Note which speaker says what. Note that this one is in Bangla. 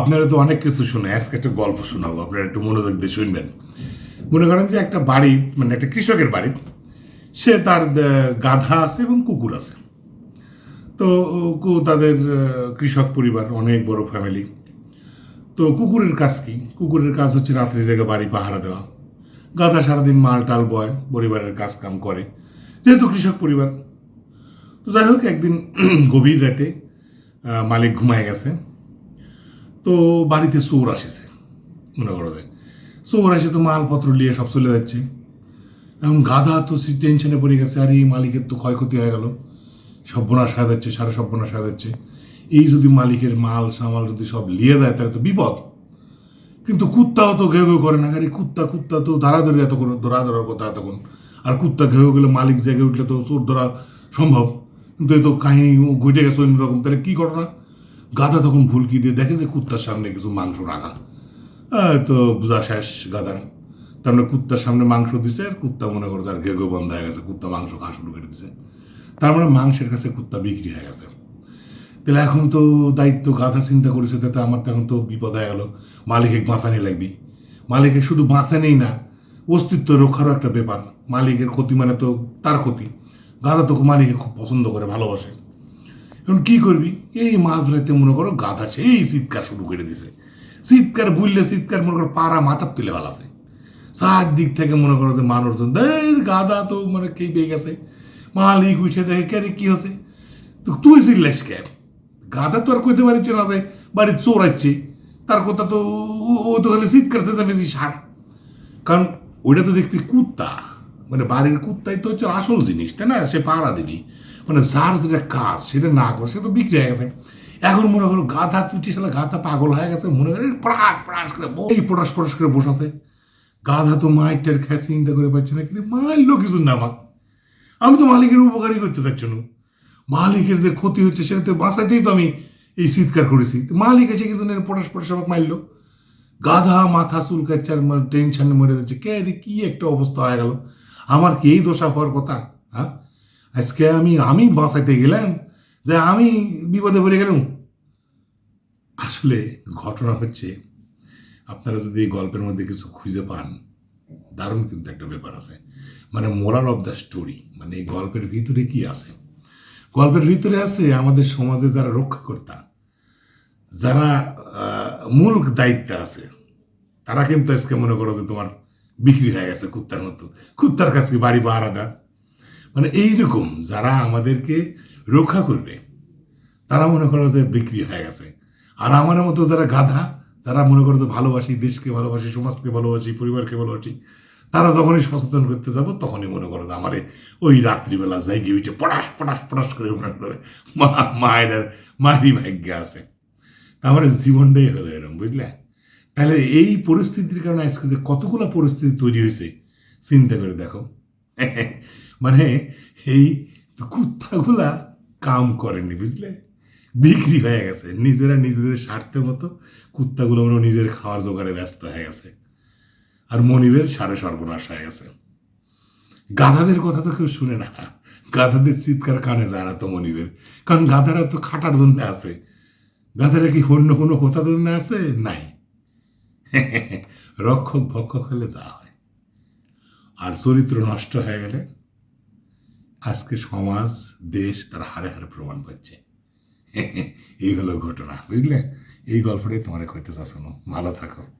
Speaker 1: আপনারা তো অনেক কিছু শুনে আজকে একটা গল্প শোনাবো, আপনারা একটু মনোযোগ দিয়ে শুনবেন। মনে করেন যে একটা বাড়ি মানে একটা কৃষকের বাড়ি, সে তার গাধা আছে এবং কুকুর আছে। তো তাদের কৃষক পরিবার, অনেক বড় ফ্যামিলি তো কুকুরের কাজ কি? কুকুরের কাজ হচ্ছে রাত্রে জেগে বাড়ি পাহারা দেওয়া। গাধা সারাদিন মাল টাল বয়, পরিবারের কাজ কাম করে, যেহেতু কৃষক পরিবার। তো যাই হোক, একদিন গভীর রাতে মালিক ঘুমায় গেছে। তো বাড়িতে চোর আসেছে, মনে করো যে। চোর এসে তো মালপত্র নিয়ে সব চলে যাচ্ছে। এখন গাধা তো টেনশনে পড়ে গেছে, আর এই মালিকের তো ক্ষয়ক্ষতি হয়ে গেল। সর্বনাশ হয়ে যাচ্ছে, সারা সর্বনাশ হয়ে যাচ্ছে। এই যদি মালিকের মাল সামাল যদি সব নিয়ে যায়, তাহলে তো বিপদ। কিন্তু কুত্তাও তো ঘেউ ঘেউ করে না, আরে কুত্তা কুত্তা তো ধরাধরি এত করে ধরা ধরার কথা এতক্ষণ। আর কুত্তা ঘেউ গেলে মালিক জেগে উঠলে তো চোর ধরা সম্ভব। কিন্তু এই তো কাহিনী ঘটে গেছে অন্যরকম, তাহলে কি ঘটনা? গাধা তখন ভুলকি দিয়ে দেখে যে কুত্তার সামনে কিছু মাংস রাখা। তো বুঝা শেষ গাদার। তার মানে কুত্তার সামনে মাংস দিছে আর কুত্তা মনে করো তার ঘেউ বন্ধ হয়ে গেছে, কুত্তা মাংস খাওয়া শুরু করে দিছে। তার মানে মাংসের কাছে কুত্তা বিক্রি হয়ে গেছে। তাহলে এখন তো দায়িত্ব গাধা চিন্তা করেছে, তাতে আমার তো এখন তো বিপদ হয়ে গেল। মালিকে বাঁচানি লাগবি। মালিকের শুধু বাঁচানেই না, অস্তিত্ব রক্ষারও একটা ব্যাপার। মালিকের ক্ষতি মানে তো তার ক্ষতি। গাধা তো মালিকে খুব পছন্দ করে, ভালোবাসে। এখন কি করবি? এই মাছ ধরাইতে মনে করো গাধা সেই চিৎকার শুরু করে দিছে। চিৎকার বুঝলে চিৎকার মনে করো পাড়া মাথার তুলে ভালাছে চার দিক থেকে মনে করো যে মানুষজন দের গাধা তো মানে কে পেয়ে গেছে। মালিক উঠে দেখে কে রে, কি হচ্ছে তো তুই চিল্লাস কে? গাধা তো আর কইতে পারছে না যে বাড়ি চোরাচ্ছে তার কথা তো ও- তো খালি চিৎকার বেশি সার। কারণ ওইটা তো দেখবি কুত্তা। মানে বাড়ির কুত্তাই তো হচ্ছে আসল জিনিস তাই না? সে পাড়া দিবি। মানে যার যেটা কাজ, সেটা না করে সে তো বিক্রি হয়ে গেছে। এখন মনে করো গাধা তুটি সালে গাধা পাগল হয়ে গেছে, মনে করে পড়াশ পড়াশ করে এই পড়াশ পড়াশ করে বসাছে গাধা তো মাইটের খেয়ে চিন্তা করে পাচ্ছে না, কিন্তু মারলো কিছু না আমাকে আমি তো মালিকের উপকারই করতে চাচ্ছি না। মালিকের যে ক্ষতি হচ্ছে, সেটা তো বাঁচাইতেই তো আমি এই চিৎকার করেছি। মালিক এসে কিছু নেই পটাশ পটাশ আমাকে মারলো গাধা মাথা চুলকাচ্ছে আর টেনশনে মরে যাচ্ছে। কে রে, কি একটা অবস্থা হয়ে গেল। আমার কি এই দশা হওয়ার কথা? হ্যাঁ? আজকে আমি আমি বাঁচাইতে গেলাম, যে আমি বিপদে পড়ে গেলাম। আসলে ঘটনা হচ্ছে, আপনারা যদি এই গল্পের মধ্যে কিছু খুঁজে পান, দারুণ কিন্তু একটা ব্যাপার আছে। মানে মোরাল অফ দ্য স্টোরি মানে এই গল্পের ভিতরে কি আছে? গল্পের ভিতরে আছে আমাদের সমাজে যারা রক্ষাকর্তা, যারা মূল দায়িত্বে আছে, তারা কিন্তু আজকে মনে করো যে তোমার বিক্রি হয়ে গেছে কুত্তার মতো। কুত্তার কাছে বাড়ি পাহারা দেয়। মানে এইরকম যারা আমাদেরকে রক্ষা করবে, তারা মনে করো যে বিক্রি হয়ে গেছে। আর আমার মতো যারা গাধা যারা মনে করো যে ভালোবাসি দেশকে ভালোবাসি, সমাজকে ভালোবাসি, পরিবারকে ভালোবাসি, তারা যখনই সচেতন করতে যাব, তখনই মনে করো যে আমার ওই রাত্রিবেলা গিয়ে উঠে পটাশ পটাশ পটাশ করে মনে করো মা, মায়ের, মায়েরই ভাগ্যে আছে। আমার জীবনটাই হলো এরকম, বুঝলে? তাহলে এই পরিস্থিতির কারণে আজকে যে কতগুলো পরিস্থিতি তৈরি হয়েছে, চিন্তা করে দেখো। মানে এই কুত্তাগুলা কাম করেনি, বুঝলে? বিক্রি হয়ে গেছে। নিজেরা নিজেদের স্বার্থের মতো কুত্তাগুলো হয় নিজের খাওয়ার জোগাড়ে ব্যস্ত হয়ে গেছে। আর মনিবের সারে সর্বনাশ হয়ে গেছে। গাধাদের কথা তো কেউ শুনে না। গাধাদের চিৎকার কানে যায় না তো মনিবের। কারণ গাধারা তো খাটার জন্য আছে। গাধারা কি অন্য কোনো কথা জন্য আছে? নাই। রক্ষক ভক্ষক হলে যা হয়। আর চরিত্র নষ্ট হয়ে গেলে আজকে সমাজ, দেশ তার হারে হারে প্রমাণ পাচ্ছে। এই হলো ঘটনা, বুঝলে? এই গল্পটাই তোমার কইতে চাচ্ছ। ভালো থাকো।